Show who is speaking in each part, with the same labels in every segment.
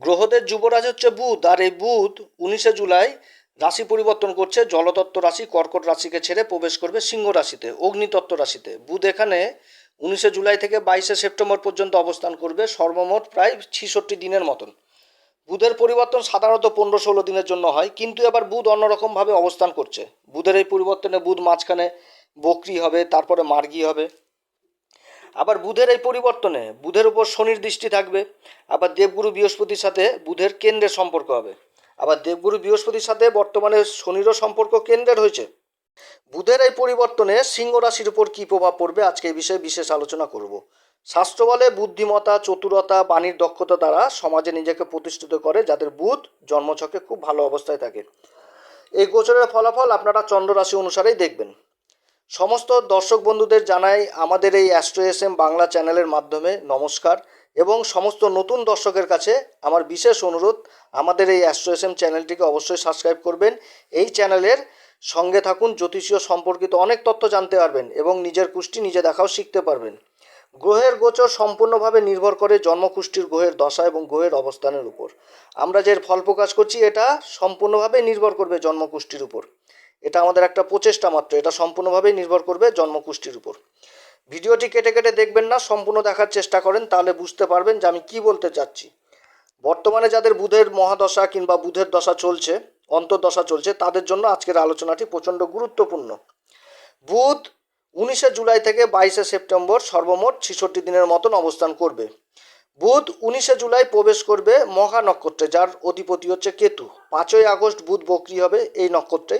Speaker 1: গ্রহদের যুবরাজ হচ্ছে বুধ, আর এই বুধ উনিশে জুলাই রাশি পরিবর্তন করছে। জলতত্ত্ব রাশি কর্কট রাশিকে ছেড়ে প্রবেশ করবে সিংহ রাশিতে, অগ্নিতত্ত্ব রাশিতে। বুধ এখানে উনিশে জুলাই থেকে বাইশে সেপ্টেম্বর পর্যন্ত অবস্থান করবে, সর্বমোট প্রায় ছিষট্টি দিনের মতন। বুধের পরিবর্তন সাধারণত পনেরো ষোলো দিনের জন্য হয়, কিন্তু এবার বুধ অন্যরকমভাবে অবস্থান করছে। বুধের এই পরিবর্তনে বুধ মাঝখানে বকরি হবে, তারপরে মার্গি হবে। আবার বুধের এই পরিবর্তনে, বুধের উপর শনির দৃষ্টি থাকবে, আবার দেবগুরু বৃহস্পতির সাথে বুধের কেন্দ্রের সম্পর্ক হবে। আবার দেবগুরু বৃহস্পতির সাথে বর্তমানে শনিরও সম্পর্ক কেন্দ্রের হয়েছে। বুধের এই পরিবর্তনে সিংহ রাশির উপর কী প্রভাব পড়বে আজকে এই বিষয়ে বিশেষ আলোচনা করব। শাস্ত্র বলে বুদ্ধিমতা চতুরতা, বাণীর দক্ষতা দ্বারা সমাজে নিজেকে প্রতিষ্ঠিত করে, যাদের বুধ জন্মছকে খুব ভালো অবস্থায় থাকে। এই গোচরের ফলাফল আপনারা চন্দ্র রাশি অনুসারেই দেখবেন। সমস্ত দর্শক বন্ধুদের জানাই আমাদের এই অ্যাস্ট্রো এস এম বাংলা চ্যানেলের মাধ্যমে নমস্কার এবং সমস্ত নতুন দর্শকের কাছে আমার বিশেষ অনুরোধ, আমাদের এই অ্যাস্ট্রো এস এম চ্যানেলটিকে অবশ্যই সাবস্ক্রাইব করবেন। এই চ্যানেলের সঙ্গে থাকুন, জ্যোতিষীয় সম্পর্কিত অনেক তথ্য জানতে পারবেন এবং নিজের কুষ্টি নিজে দেখাও শিখতে পারবেন। গ্রহের গোচর সম্পূর্ণভাবে নির্ভর করে জন্মকুষ্ঠির গ্রহের দশা এবং গ্রহের অবস্থানের উপর। আমরা যে ফল প্রকাশ করছি, এটা সম্পূর্ণভাবে নির্ভর করবে জন্মকুষ্ঠির উপর। এটা আমাদের একটা প্রচেষ্টা মাত্র, এটা সম্পূর্ণভাবেই নির্ভর করবে জন্মকুষ্ঠির উপর। ভিডিওটি কেটে কেটে দেখবেন না, সম্পূর্ণ দেখার চেষ্টা করেন, তাহলে বুঝতে পারবেন যে আমি কি বলতে চাচ্ছি। বর্তমানে যাদের বুধের মহাদশা কিংবা বুধের দশা চলছে, অন্তর্দশা চলছে, তাদের জন্য আজকের আলোচনাটি প্রচণ্ড গুরুত্বপূর্ণ। বুধ উনিশে জুলাই থেকে বাইশে সেপ্টেম্বর সর্বমোট ছেষট্টি দিনের মতন অবস্থান করবে। বুধ উনিশে জুলাই প্রবেশ করবে মহা নক্ষত্রে, যার অধিপতি হচ্ছে কেতু। পাঁচই আগস্ট বুধ বকরি হবে এই নক্ষত্রে।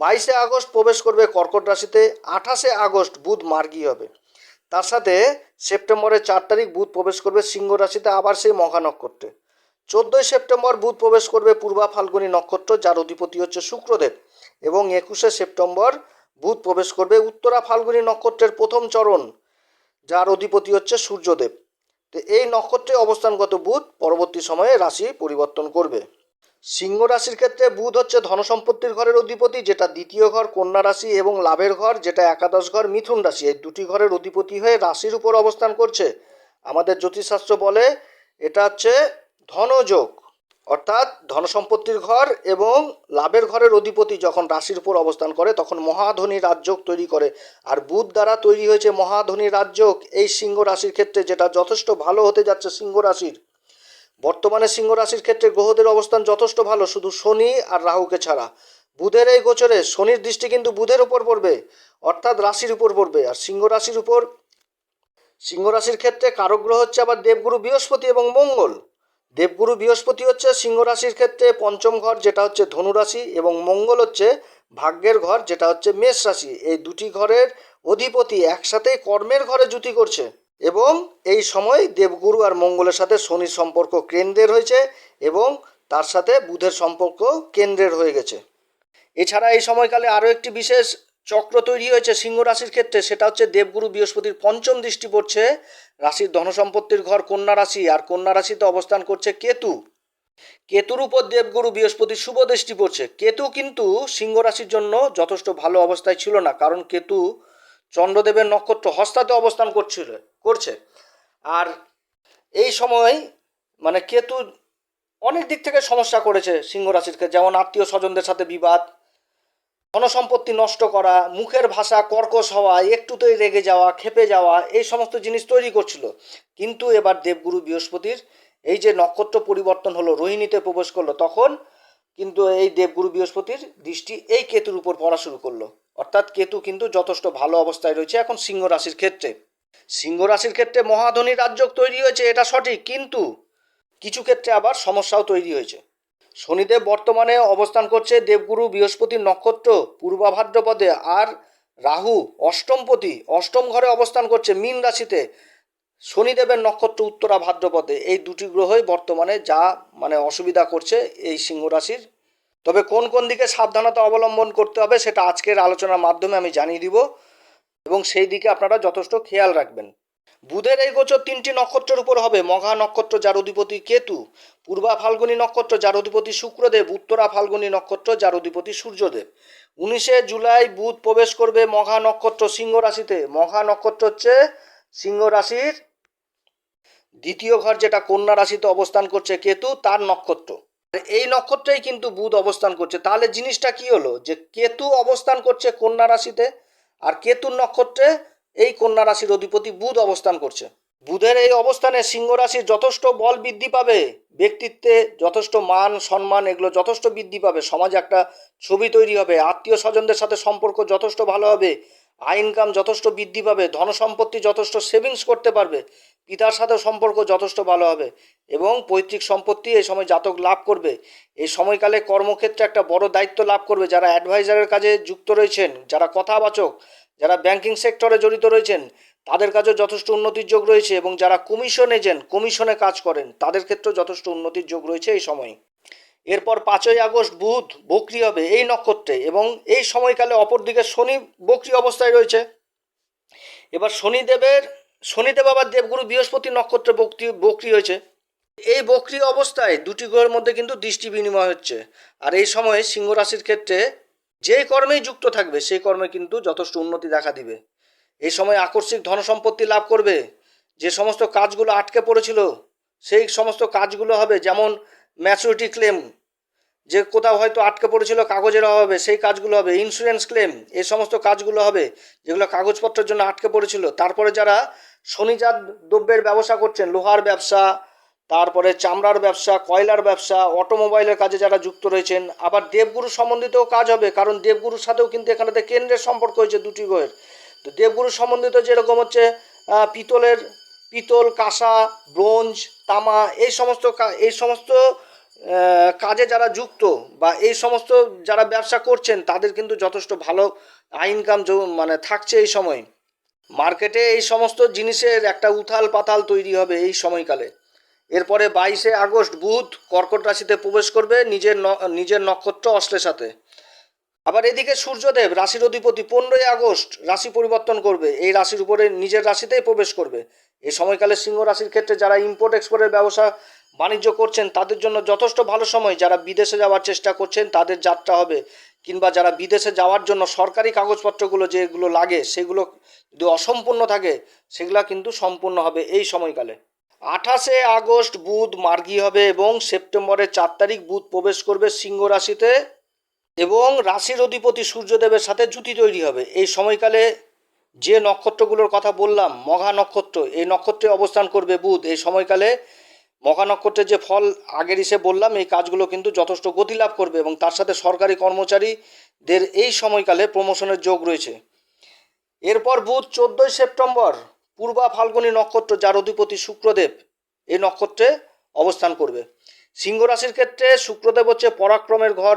Speaker 1: বাইশে আগস্ট প্রবেশ করবে কর্কট রাশিতে, আঠাশে আগস্ট বুধ মার্গী হবে। তার সাথে সেপ্টেম্বরের চার তারিখ বুধ প্রবেশ করবে সিংহ রাশিতে, আবার সেই মহা নক্ষত্রে। চোদ্দোই সেপ্টেম্বর বুধ প্রবেশ করবে পূর্বা ফাল্গুনী নক্ষত্র, যার অধিপতি হচ্ছে শুক্রদেব। এবং একুশে সেপ্টেম্বর বুধ প্রবেশ করবে উত্তরা ফাল্গুনী নক্ষত্রের প্রথম চরণ, যার অধিপতি হচ্ছে সূর্যদেব। তো এই নক্ষত্রে অবস্থানগত বুধ পরবর্তী সময়ে রাশি পরিবর্তন করবে। সিংহ রাশির ক্ষেত্রে বুধ হচ্ছে ধনসম্পত্তির ঘরের অধিপতি, যেটা দ্বিতীয় ঘর, কন্যা রাশি এবং লাভের ঘর, যেটা একাদশ ঘর, মিথুন রাশি। এই দুটি ঘরের অধিপতি হয়ে রাশির উপর অবস্থান করছে। আমাদের জ্যোতিষশাস্ত্র বলে এটা হচ্ছে ধনযোগ, অর্থাৎ ধনসম্পত্তির ঘর এবং লাভের ঘরের অধিপতি যখন রাশির উপর অবস্থান করে, তখন মহাধনী রাজযোগ তৈরি করে। আর বুধ দ্বারা তৈরি হয়েছে মহাধনী রাজযোগ। এই সিংহ রাশির ক্ষেত্রে যেটা যথেষ্ট ভালো হতে যাচ্ছে সিংহ রাশির বর্তমানে সিংহ রাশির ক্ষেত্রে গ্রহদের অবস্থান যথেষ্ট ভালো, শুধু শনি আর রাহুকে ছাড়া। বুধের এই গোচরে শনির দৃষ্টি কিন্তু বুধের উপর পড়বে, অর্থাৎ রাশির উপর পড়বে। আর সিংহ রাশির উপর, সিংহ রাশির ক্ষেত্রে কারক গ্রহ হচ্ছে আবার দেবগুরু বৃহস্পতি এবং মঙ্গল। দেবগুরু বৃহস্পতি হচ্ছে সিংহ রাশির ক্ষেত্রে পঞ্চম ঘর, যেটা হচ্ছে ধনু রাশি, এবং মঙ্গল হচ্ছে ভাগ্যের ঘর, যেটা হচ্ছে মেষ রাশি। এই দুটি ঘরের অধিপতি একসাথে কর্মের ঘরে জুতি করছে। এবং এই সময় দেবগুরু আর মঙ্গলের সাথে শনির সম্পর্ক কেন্দ্রের হয়েছে এবং তার সাথে বুধের সম্পর্ক কেন্দ্রের হয়ে গেছে। এছাড়া এই সময়কালে আরও একটি বিশেষ চক্র তৈরি হয়েছে সিংহ রাশির ক্ষেত্রে, সেটা হচ্ছে দেবগুরু বৃহস্পতির পঞ্চম দৃষ্টি পড়ছে। রাশির ধনসম্পত্তির ঘর কন্যা রাশি, আর কন্যা রাশিতে অবস্থান করছে কেতু। কেতুর উপর দেবগুরু বৃহস্পতির শুভ দৃষ্টি পড়ছে। কেতু কিন্তু সিংহ রাশির জন্য যথেষ্ট ভালো অবস্থায় ছিল না, কারণ কেতু চন্দ্রদেবের নক্ষত্র হস্তাতে অবস্থান করছিল, করছে। আর এই সময় মানে কেতু অনেক দিক থেকে সমস্যা করেছে সিংহ যেমন আত্মীয় স্বজনদের সাথে বিবাদ, ধনসম্পত্তি নষ্ট করা, মুখের ভাষা কর্কশ হওয়া, একটুতেই রেগে যাওয়া খেপে যাওয়া, এই সমস্ত জিনিস তৈরি করছিল। কিন্তু এবার দেবগুরু বৃহস্পতির এই যে নক্ষত্র পরিবর্তন হলো, রোহিণীতে প্রবেশ করল, তখন কিন্তু এই দেবগুরু বৃহস্পতির দৃষ্টি এই কেতুর উপর পড়া শুরু করল। অর্থাৎ কেতু কিন্তু যথেষ্ট ভালো অবস্থায় রয়েছে এখন সিংহ রাশির ক্ষেত্রে। সিংহ রাশির ক্ষেত্রে মহাধনী রাজ্য তৈরি হয়েছে, এটা সঠিক, কিন্তু কিছু ক্ষেত্রে আবার সমস্যাও তৈরি হয়েছে। শনিদেব বর্তমানে অবস্থান করছে দেবগুরু বৃহস্পতির নক্ষত্র পূর্বা ভাদ্রপদে আর রাহু অষ্টমপতি অষ্টম ঘরে অবস্থান করছে মীন রাশিতে। শনিদেবের নক্ষত্র উত্তরা ভাদ্রপদে এই দুটি গ্রহই বর্তমানে যা মানে অসুবিধা করছে এই সিংহ রাশির তবে কোন কোন দিকে সাবধানতা অবলম্বন করতে হবে সেটা আজকের আলোচনার মাধ্যমে আমি জানিয়ে দিব এবং সেই দিকে আপনারা যথেষ্ট খেয়াল রাখবেন। বুধের এই গোচর তিনটি নক্ষত্রের উপর হবে। মঘা নক্ষত্র যার অধিপতি কেতু, পূর্বা ফাল্গুনী নক্ষত্র যার অধিপতি শুক্রদেব, উত্তরা ফাল্গুনী নক্ষত্র যার অধিপতি সূর্যদেব। উনিশে জুলাই বুধ প্রবেশ করবে মঘা নক্ষত্র সিংহ রাশিতে। মঘা নক্ষত্র হচ্ছে সিংহ রাশির দ্বিতীয় ঘর, যেটা কন্যা রাশিতে অবস্থান করছে কেতু, তার নক্ষত্র। এই নক্ষত্রেই কিন্তু বুধ অবস্থান করছে। তাহলে জিনিসটা কি হলো? যে কেতু অবস্থান করছে কন্যা রাশিতে আর কেতুর নক্ষত্রে এই কন্যা রাশির অধিপতি বুধ অবস্থান করছে। বুধের এই অবস্থানে সিংহ রাশির যথেষ্ট বল বৃদ্ধি পাবে, ব্যক্তিত্বে যথেষ্ট মান, সম্মান, এগুলো যথেষ্ট বৃদ্ধি পাবে, সমাজে একটা ছবি তৈরি হবে, আত্মীয় স্বজনদের সাথে সম্পর্ক যথেষ্ট ভালো হবে আয় ইনকাম যথেষ্ট বৃদ্ধি পাবে ধন সম্পত্তি যথেষ্ট সেভিংস করতে পারবে পিতার সাথে সম্পর্ক যথেষ্ট ভালো হবে এবং পৈতৃক সম্পত্তি এই সময় জাতক লাভ করবে। এই সময়কালে কর্মক্ষেত্রে একটা বড় দায়িত্ব লাভ করবে। যারা অ্যাডভাইজারের কাজে যুক্ত রয়েছেন, যারা কথাবাচক, যারা ব্যাংকিং সেক্টরে জড়িত রয়েছেন, তাদের কাছেও যথেষ্ট উন্নতির যোগ রয়েছে এবং যারা কমিশন এজেন্ট কমিশনে কাজ করেন, তাদের ক্ষেত্রেও যথেষ্ট উন্নতির যোগ রয়েছে এই সময়। এরপর পাঁচই আগস্ট বুধ, বকরি হবে এই নক্ষত্রে এবং এই সময়কালে অপরদিকে শনি বকরি অবস্থায় রয়েছে। এবার শনিদেবের শনিদেব আবার দেবগুরু বৃহস্পতি নক্ষত্রে বক্রি বকরি হয়েছে। এই বকরি অবস্থায় দুটি গ্রহের মধ্যে কিন্তু দৃষ্টি বিনিময় হচ্ছে। আর এই সময়ে সিংহ রাশির ক্ষেত্রে যেই কর্মেই যুক্ত থাকবে, সেই কর্মে কিন্তু যথেষ্ট উন্নতি দেখা দিবে। এই সময় আকস্মিক ধন সম্পত্তি লাভ করবে। যে সমস্ত কাজগুলো আটকে পড়েছিল, সেই সমস্ত কাজগুলো হবে, যেমন ম্যাচুরিটি ক্লেম যে কোথাও হয়তো আটকে পড়েছিল কাগজের অভাবে, সেই কাজগুলো হবে ইন্স্যুরেন্স ক্লেম এই সমস্ত কাজগুলো হবে, যেগুলো কাগজপত্রের জন্য আটকে পড়েছিল। তারপরে যারা শনিজাত দ্রব্যের ব্যবসা করছেন, লোহার ব্যবসা, তারপরে চামড়ার ব্যবসা, কয়লার ব্যবসা অটোমোবাইলের কাজে যারা যুক্ত রয়েছেন, আবার দেবগুরু সম্বন্ধিতও কাজ হবে, কারণ দেবগুরুর সাথেও কিন্তু এখানেতে কেন্দ্রের সম্পর্ক হয়েছে দুটি গ্রহের। তো দেবগুরু সম্বন্ধিত যেরকম হচ্ছে পিতলের, পিতল, কাঁসা, ব্রোঞ্জ, তামা, এই সমস্ত এই সমস্ত কাজে যারা যুক্ত বা এই সমস্ত যারা ব্যবসা করছেন, তাদের কিন্তু যথেষ্ট ভালো ইনকাম মানে থাকছে এই সময়। মার্কেটে এই সমস্ত জিনিসের একটা উথাল পাতাল তৈরি হবে এই সময়কালে। এরপরে বাইশে আগস্ট বুধ কর্কট রাশিতে প্রবেশ করবে নিজের নিজের নক্ষত্র অশ্লেষাতে। আবার এদিকে সূর্যদেব রাশির অধিপতি পনেরোই আগস্ট রাশি পরিবর্তন করবে। এই রাশির উপরে নিজের রাশিতেই প্রবেশ করবে। এই সময়কালে সিংহ রাশির ক্ষেত্রে যারা ইম্পোর্ট এক্সপোর্টের ব্যবসা বাণিজ্য করছেন, তাদের জন্য যথেষ্ট ভালো সময়। যারা বিদেশে যাওয়ার চেষ্টা করছেন, তাদের যাত্রা হবে। কিংবা যারা বিদেশে যাওয়ার জন্য সরকারি কাগজপত্রগুলো যেগুলো লাগে, সেগুলো যদি অসম্পূর্ণ থাকে, সেগুলো কিন্তু সম্পূর্ণ হবে এই সময়কালে। আঠাশে আগস্ট বুধ মার্গী হবে এবং সেপ্টেম্বরের চার তারিখ বুধ প্রবেশ করবে সিংহ রাশিতে। এবং রাশির অধিপতি সূর্যদেবের সাথে জুতি তৈরি হবে। এই সময়কালে যে নক্ষত্রগুলোর কথা বললাম, মঘা নক্ষত্র, এই নক্ষত্রে অবস্থান করবে বুধ। এই সময়কালে মঘা নক্ষত্রের যে ফল, আগের হিসেবে বললাম, এই কাজগুলো কিন্তু যথেষ্ট গতি লাভ করবে এবং তার সাথে সরকারি কর্মচারীদের এই সময়কালে প্রমোশনের যোগ রয়েছে। এরপর বুধ চোদ্দোই সেপ্টেম্বর, পূর্বা ফাল্গুনী নক্ষত্র, যার অধিপতি শুক্রদেব, এই নক্ষত্রে অবস্থান করবে। সিংহ রাশির ক্ষেত্রে শুক্রদেব হচ্ছে পরাক্রমের ঘর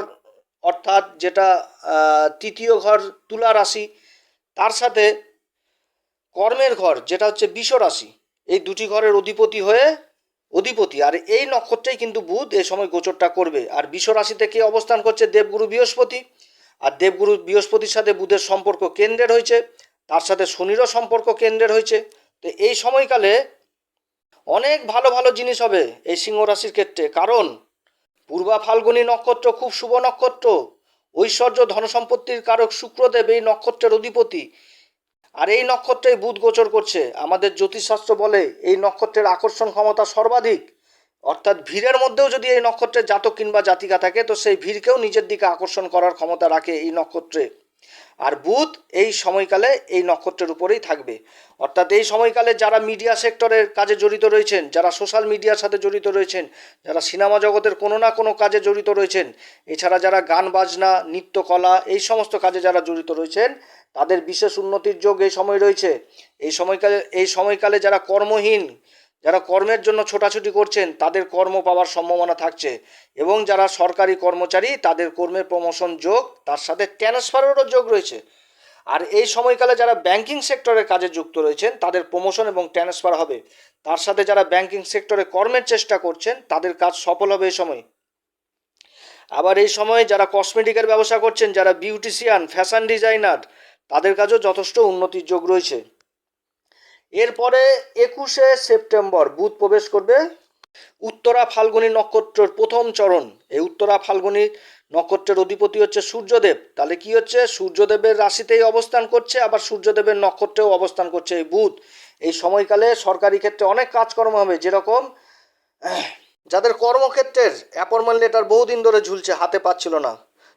Speaker 1: অর্থাৎ যেটা তৃতীয় ঘর তুলা রাশি, তার সাথে কর্মের ঘর, যেটা হচ্ছে বিষ রাশি, এই দুটি ঘরের অধিপতি হয়ে অধিপতি। আর এই নক্ষত্রেই কিন্তু বুধ এই সময় গোচরটা করবে। আর বিষ রাশিতে কে অবস্থান করছে? দেবগুরু বৃহস্পতি। আর দেবগুরু বৃহস্পতির সাথে বুধের সম্পর্ক কেন্দ্রের হয়েছে। তার সাথে শনিরও সম্পর্ক কেন্দ্রের হয়েছে। তো এই সময়কালে অনেক ভালো ভালো জিনিস হবে এই সিংহ রাশির ক্ষেত্রে। কারণ পূর্বা ফাল্গুনী নক্ষত্র খুব শুভ নক্ষত্র। ঐশ্বর্য ধনসম্পত্তির কারক শুক্রদেব এই নক্ষত্রের অধিপতি। আর এই নক্ষত্রে বুধ গোচর করছে। আমাদের জ্যোতিষশাস্ত্র বলে এই নক্ষত্রের আকর্ষণ ক্ষমতা সর্বাধিক। অর্থাৎ ভিড়ের মধ্যেও যদি এই নক্ষত্রের জাতক কিংবা জাতিকা থাকে, তো সেই ভিড়কেও নিজের দিকে আকর্ষণ করার ক্ষমতা রাখে এই নক্ষত্রে। আর বুধ এই সময়কালে এই নক্ষত্রের উপরেই থাকবে। অর্থাৎ এই সময়কালে যারা মিডিয়া সেক্টরের কাজে জড়িত রয়েছেন, যারা সোশ্যাল মিডিয়ার সাথে জড়িত রয়েছেন, যারা সিনেমা জগতের কোনো না কোনো কাজে জড়িত রয়েছেন, এছাড়া যারা গান, বাজনা, নৃত্যকলা এই সমস্ত কাজে যারা জড়িত রয়েছেন, তাদের বিশেষ উন্নতির যোগ এই সময় রয়েছে। এই সময়কালে এই সময়কালে যারা কর্মহীন যারা কর্মের জন্য ছোটাছুটি করছেন, তাদের কর্ম পাওয়ার সম্ভাবনা থাকছে এবং যারা সরকারি কর্মচারী, তাদের কর্মের প্রমোশন যোগ, তার সাথে ট্রান্সফারেরও যোগ রয়েছে। আর এই সময়কালে যারা ব্যাংকিং সেক্টরের কাজে যুক্ত রয়েছেন, তাদের প্রমোশন এবং ট্রান্সফার হবে। তার সাথে যারা ব্যাংকিং সেক্টরে কর্মের চেষ্টা করছেন, তাদের কাজ সফল হবে এই সময়। আবার এই সময় যারা কসমেটিকের ব্যবসা করছেন, যারা বিউটিশিয়ান ফ্যাশন ডিজাইনার তাদের কাজেও যথেষ্ট উন্নতির যোগ রয়েছে। এরপরে একুশে সেপ্টেম্বর বুধ প্রবেশ করবে। উত্তরা ফাল্গুনী নক্ষত্রের প্রথম চরণ। এই উত্তরা ফাল্গুনী নক্ষত্রের অধিপতি হচ্ছে সূর্যদেব। তাহলে কি হচ্ছে? সূর্যদেবের রাশিতেই অবস্থান করছে, আবার সূর্যদেবের নক্ষত্রেও অবস্থান করছে এই বুধ। এই সময়কালে সরকারি ক্ষেত্রে অনেক কাজকর্ম হবে, যেরকম, যাদের কর্মক্ষেত্রের অ্যাপয়েন্টমেন্ট লেটার বহুদিন ধরে ঝুলছে, হাতে পাচ্ছিল না।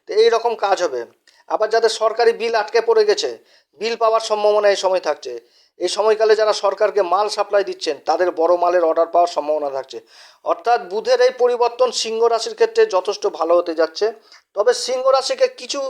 Speaker 1: তো এই রকম কাজ হবে। আবার যাদের সরকারি বিল আটকে পড়ে গেছে, বিল পাওয়ার সম্ভাবনা এই সময় থাকছে। এই সময়কালে যারা সরকারকে মাল সাপ্লাই দিচ্ছেন, তাদের বড় মালের অর্ডার পাওয়ার সম্ভাবনা থাকছে। অর্থাৎ বুধের এই পরিবর্তন সিংহ রাশির ক্ষেত্রে যথেষ্ট ভালো হতে যাচ্ছে। তবে সিংহ রাশিকে কিছু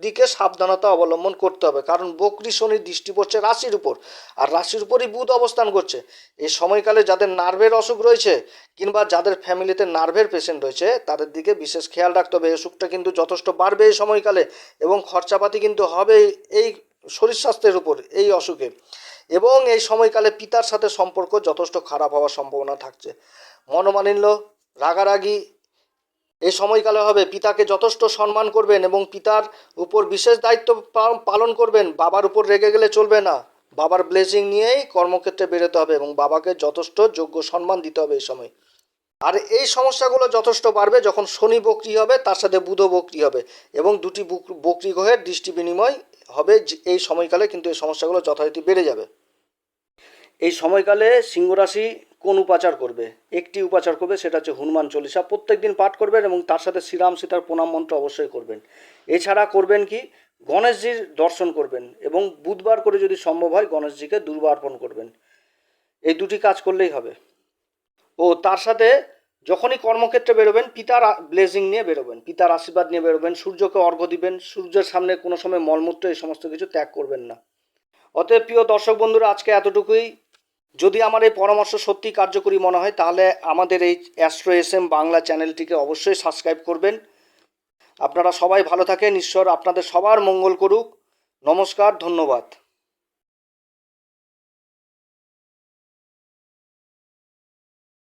Speaker 1: দিকে সাবধানতা অবলম্বন করতে হবে, কারণ বকরি শনির দৃষ্টি পড়ছে রাশির উপর, আর রাশির উপরই বুধ অবস্থান করছে। এই সময়কালে যাদের নার্ভের অসুখ রয়েছে, কিংবা যাদের ফ্যামিলিতে নার্ভের পেশেন্ট রয়েছে, তাদের দিকে বিশেষ খেয়াল রাখতে হবে। এই অসুখটা কিন্তু যথেষ্ট বাড়বে এই সময়কালে, এবং খরচাপাতি কিন্তু হবে এই শরীর স্বাস্থ্যের উপর, এই অসুখে। এবং এই সময়কালে পিতার সাথে সম্পর্ক যথেষ্ট খারাপ হওয়ার সম্ভাবনা থাকছে। মনোমালিন্য, রাগারাগি, এই সময়কালে হবে। পিতাকে যথেষ্ট সম্মান করবেন এবং পিতার উপর বিশেষ দায়িত্ব পালন করবেন। বাবার উপর রেগে গেলে চলবে না। বাবার ব্লেসিং নিয়েই কর্মক্ষেত্রে বেরোতে হবে এবং বাবাকে যথেষ্ট যোগ্য সম্মান দিতে হবে এই সময়। আর এই সমস্যাগুলো যথেষ্ট বাড়বে যখন শনি বকরি হবে, তার সাথে বুধ বকরি হবে এবং দুটি বুক- বকরি গ্রহের দৃষ্টি বিনিময় হবে এই সময়কালে কিন্তু এই সমস্যাগুলো যথারীতি বেড়ে যাবে। এই সময়কালে সিংহ রাশি কোন উপাচার করবে? একটি উপাচার করবে, সেটা হচ্ছে হনুমান চল্লিশা। প্রত্যেক দিন পাঠ করবেন এবং তার সাথে শ্রীরাম সীতার প্রণাম মন্ত্র অবশ্যই করবেন। এছাড়া করবেন কি? গণেশজির দর্শন করবেন এবং বুধবার করে যদি সম্ভব হয় গণেশজিকে দুর্বা অর্পণ করবেন। এই দুটি কাজ করলেই হবে। ও তার সাথে যখনই কর্মক্ষেত্রে বেরোবেন, পিতার ব্লেজিং নিয়ে বেরোবেন, পিতার আশীর্বাদ নিয়ে বেরোবেন, সূর্যকে অর্ঘ্য দিবেন, সূর্যের সামনে কোনো সময় মলমূত্র এই সমস্ত কিছু ত্যাগ করবেন না। অতএব প্রিয় দর্শক বন্ধুরা, আজকে এতটুকুই। যদি আমার এই পরামর্শ সত্যি কার্যকরী মনে হয়, তাহলে আমাদের এই অ্যাস্ট্রো এস এম বাংলা চ্যানেলটিকে অবশ্যই সাবস্ক্রাইব করবেন। আপনারা সবাই ভালো থাকেন, ঈশ্বর আপনাদের সবার মঙ্গল করুক। নমস্কার, ধন্যবাদ।